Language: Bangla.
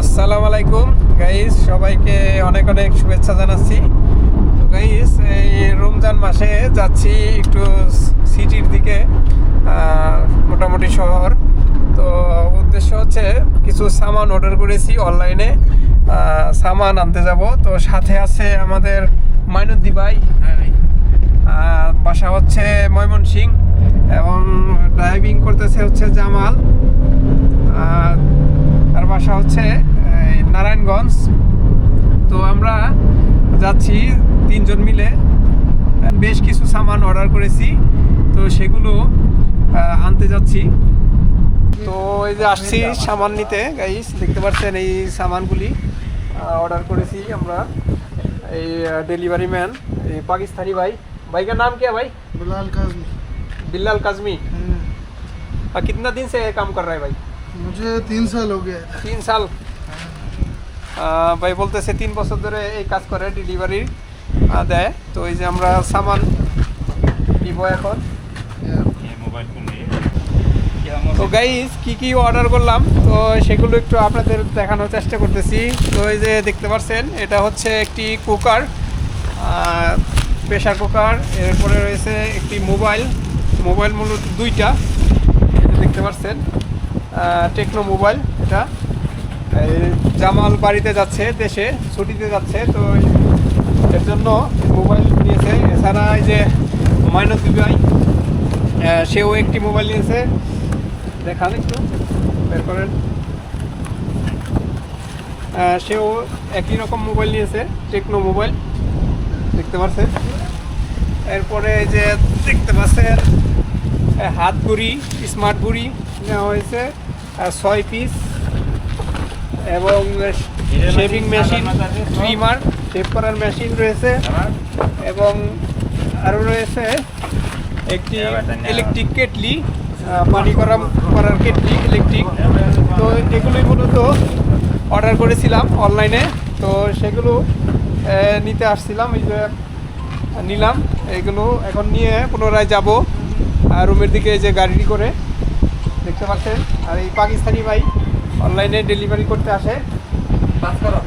আসসালামু আলাইকুম। গাইস সবাইকে অনেক অনেক শুভেচ্ছা জানাচ্ছি। তো গাইস এই রমজান মাসে যাচ্ছি একটু সিটির দিকে মোটামুটি শহর। তো উদ্দেশ্য হচ্ছে কিছু সামান অর্ডার করেছি অনলাইনে সামান আনতে যাব। তো সাথে আছে আমাদের মাইনুদ্দি ভাই। বাসা হচ্ছে ময়মনসিং এবং ড্রাইভিং করতেছে হচ্ছে জামাল আর তার বাসা হচ্ছে এই, নারায়ণগঞ্জ তো আমরা যাচ্ছি তিনজন মিলে বেশ কিছু সামান অর্ডার করেছি তো সেগুলো আহ, আনতে যাচ্ছি তো এই যে আসছি সামান নিতে গাইস দেখতে পাচ্ছেন এই সামানগুলি অর্ডার করেছি আমরা এই डिलीवरी मैन पाकिस्तानी भाई भाई का नाम क्या है भाई बिलाल काजमी बिल्लाल काजमी और कितना दिन से काम कर रहा है भाई मुझे तीन साल हो गया है তিন সাল আহ, ভাই বলতেছে, তিন বছর ধরে এই কাজ করে ডেলিভারি দেয়। তো এই যে আমরা সামান দিব এখন। তো গাইজ কি কি অর্ডার করলাম? তো সেগুলো একটু আপনাদের দেখানোর চেষ্টা করতেছি। তো এই যে দেখতে পাচ্ছেন এটা হচ্ছে একটি কুকার প্রেশার কুকার এরপরে রয়েছে একটি মোবাইল মোবাইল মূলত দুইটা। দেখতে পাচ্ছেন টেকনো মোবাইল এটা। জামাল বাড়িতে যাচ্ছে, দেশে ছুটিতে যাচ্ছে, তো এর জন্য মোবাইল নিয়েছে। এছাড়া এই যে মাইনতি ভাই সেও একটি মোবাইল নিয়েছে। দেখান একটু, বের করেন। সেও একই রকম মোবাইল নিয়েছে, টেকনো মোবাইল দেখতে পাচ্ছেন এরপরে যে দেখতে পাচ্ছেন হাত ঘুড়ি স্মার্ট ঘুড়ি নেওয়া হয়েছে ছয় পিস এবং শেভিং মেশিন ট্রিমার শেভ করার মেশিন রয়েছে। এবং আরও রয়েছে একটি ইলেকট্রিক কেটলি পানি গরম করার কেটলি ইলেকট্রিক তো এগুলোই মূলত অর্ডার করেছিলাম অনলাইনে তো সেগুলো নিতে আসছিলাম, এই যে নিলাম। এগুলো এখন নিয়ে পুনরায় যাব রুমের দিকে যে গাড়ি করে। দেখতে পাচ্ছেন? আর এই পাকিস্তানি ভাই। অনলাইনে ডেলিভারি করতে আসে। বাস করো।